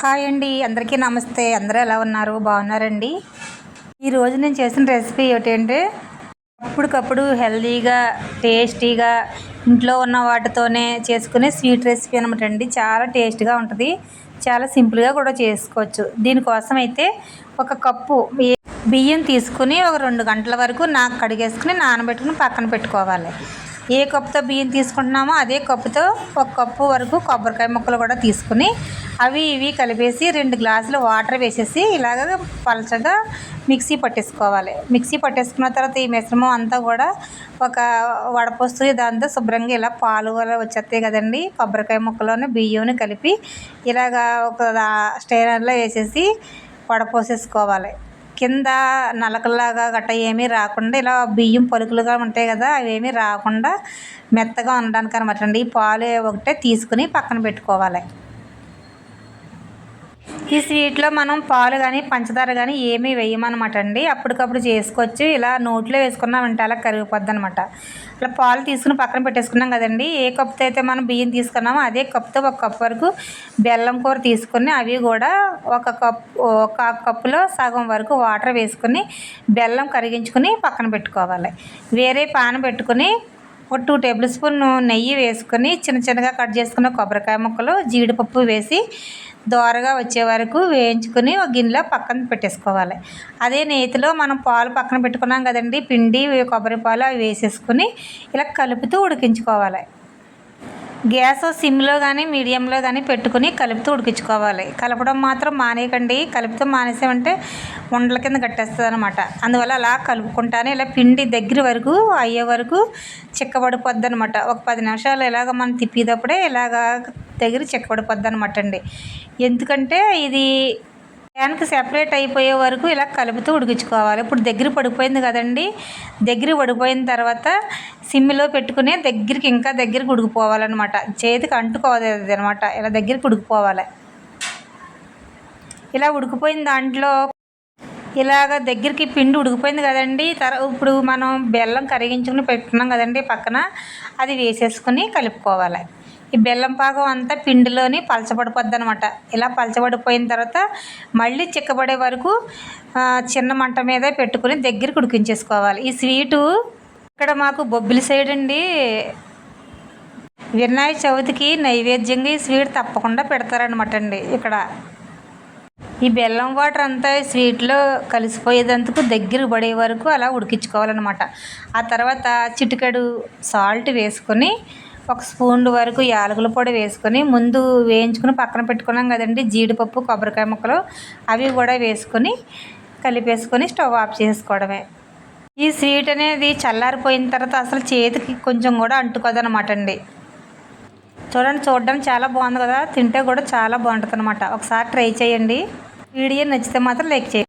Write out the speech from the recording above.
Hi అండి అందరికీ నమస్తే. అందరూ ఎలా ఉన్నారు? బాగున్నారండి? ఈరోజు నేను చేసిన రెసిపీ ఏంటంటే అప్పటికప్పుడు హెల్తీగా టేస్టీగా ఇంట్లో ఉన్న వాటితోనే చేసుకునే స్వీట్ రెసిపీ అనమాట అండి. చాలా టేస్ట్గా ఉంటుంది. చాలా సింపుల్గా కూడా చేసుకోవచ్చు. దీనికోసం అయితే ఒక కప్పు బియ్యం తీసుకుని ఒక రెండు గంటల వరకు నాకు కడిగేసుకుని నానబెట్టుకుని పక్కన పెట్టుకోవాలి. ఏ కప్పుతో బియ్యం తీసుకుంటున్నామో అదే కప్పుతో ఒక కప్పు వరకు కొబ్బరికాయ ముక్కలు కూడా తీసుకుని అవి ఇవి కలిపేసి రెండు గ్లాసులు వాటర్ వేసేసి ఇలాగ పలచగా మిక్సీ పట్టేసుకోవాలి. మిక్సీ పట్టేసుకున్న తర్వాత ఈ మిశ్రమం అంతా కూడా ఒక వడపోస్తూ దాంతో శుభ్రంగా ఇలా పాలు అలా వచ్చేస్తాయి కదండి. కొబ్బరికాయ ముక్కలోనే బియ్యం కలిపి ఇలాగా ఒక స్టైనర్లో వేసేసి వడపోసేసుకోవాలి. కింద నలకల్లాగా గట్ట ఏమీ రాకుండా ఇలా బియ్యం పలుకులుగా ఉంటాయి కదా అవేమీ రాకుండా మెత్తగా ఉండడానికి అనమాట అండి. ఈ పాలు ఒకటే తీసుకుని పక్కన పెట్టుకోవాలి. ఈ స్వీట్లో మనం పాలు కానీ పంచదార కానీ ఏమీ వేయమన్నమాట అండి. అప్పటికప్పుడు చేసుకోవచ్చు ఇలా నోట్లో వేసుకున్నామంటే అలా కరిగిపోద్ది అనమాట అలా పాలు తీసుకుని పక్కన పెట్టేసుకున్నాం కదండి. ఏ కప్పుతో అయితే మనం బియ్యం తీసుకున్నామో అదే కప్తో ఒక కప్ వరకు బెల్లం కూర తీసుకుని అవి కూడా ఒక కప్ ఒక కప్పులో సగం వరకు వాటర్ వేసుకుని బెల్లం కరిగించుకుని పక్కన పెట్టుకోవాలి. వేరే పాన పెట్టుకుని ఒక టూ టేబుల్ స్పూన్ నెయ్యి వేసుకొని చిన్న చిన్నగా కట్ చేసుకున్న కొబ్బరికాయ ముక్కలు జీడిపప్పు వేసి దోరగా వచ్చే వరకు వేయించుకుని ఒక గిన్నెలో పక్కన పెట్టేసుకోవాలి. అదే నేతిలో మనం పాలు పక్కన పెట్టుకున్నాం కదండి పిండి కొబ్బరి పాలు అవి వేసేసుకుని ఇలా కలుపుతూ ఉడికించుకోవాలి. గ్యాస్ సిమ్లో కానీ మీడియంలో కానీ పెట్టుకుని కలుపుతూ ఉడికించుకోవాలి. కలపడం మాత్రం మానేయకండి. కలుపుతూ మానేసామంటే ఉండల కింద కట్టేస్తుంది అనమాట అందువల్ల అలా కలుపుకుంటానే ఇలా పిండి దగ్గర వరకు అయ్యే వరకు చిక్కబడిపోద్ది అనమాట ఒక పది నిమిషాలు ఇలాగ మనం తిప్పేటప్పుడే ఇలాగ దగ్గర చెక్కబడిపోద్ది అనమాట అండి ఎందుకంటే ఇది ప్యాన్కి సెపరేట్ అయిపోయే వరకు ఇలా కలుపుతూ ఉడికించుకోవాలి. ఇప్పుడు దగ్గర పడిపోయింది కదండి. దగ్గర పడిపోయిన తర్వాత సిమ్లో పెట్టుకునే దగ్గరికి ఇంకా దగ్గరికి ఉడికిపోవాలన్నమాట. చేతికి అంటుకోవాలి అనమాట ఇలా దగ్గరికి ఉడికిపోవాలి. ఇలా ఉడికిపోయిన దాంట్లో ఇలాగ దగ్గరికి పిండి ఉడికిపోయింది కదండి. తర ఇప్పుడు మనం బెల్లం కరిగించుకుని పెట్టుకున్నాం కదండి పక్కన. అది వేసేసుకుని కలుపుకోవాలి. ఈ బెల్లం పాకం అంతా పిండిలోని పలచబడిపోద్ది అనమాట ఇలా పలచబడిపోయిన తర్వాత మళ్ళీ చిక్కబడే వరకు చిన్న మంట మీద పెట్టుకుని దగ్గరికి ఉడికించేసుకోవాలి. ఈ స్వీటు ఇక్కడ మాకు బొబ్బిలి సైడ్ అండి. వినాయక చవితికి నైవేద్యంగా ఈ స్వీట్ తప్పకుండా పెడతారనమాట అండి ఇక్కడ. ఈ బెల్లం వాటర్ అంతా ఈ స్వీట్లో కలిసిపోయేదంతకు దగ్గర పడే వరకు అలా ఉడికించుకోవాలన్నమాట. ఆ తర్వాత చిటికెడు సాల్ట్ వేసుకొని ఒక స్పూన్ వరకు యాలకుల పొడి వేసుకొని ముందు వేయించుకుని పక్కన పెట్టుకున్నాం కదండి జీడిపప్పు కొబ్బరికాయ ముక్కలు అవి కూడా వేసుకొని కలిపేసుకొని స్టవ్ ఆఫ్ చేసుకోవడమే. ఈ స్వీట్ అనేది చల్లారిపోయిన తర్వాత అసలు చేతికి కొంచెం కూడా అంటుకోదనమాట అండి చూడండి చూడడానికి చాలా బాగుంది కదా తింటే కూడా చాలా బాగుంటుంది అనమాట ఒకసారి ట్రై చేయండి. వీడియో నచ్చితే మాత్రం లైక్ చేయండి.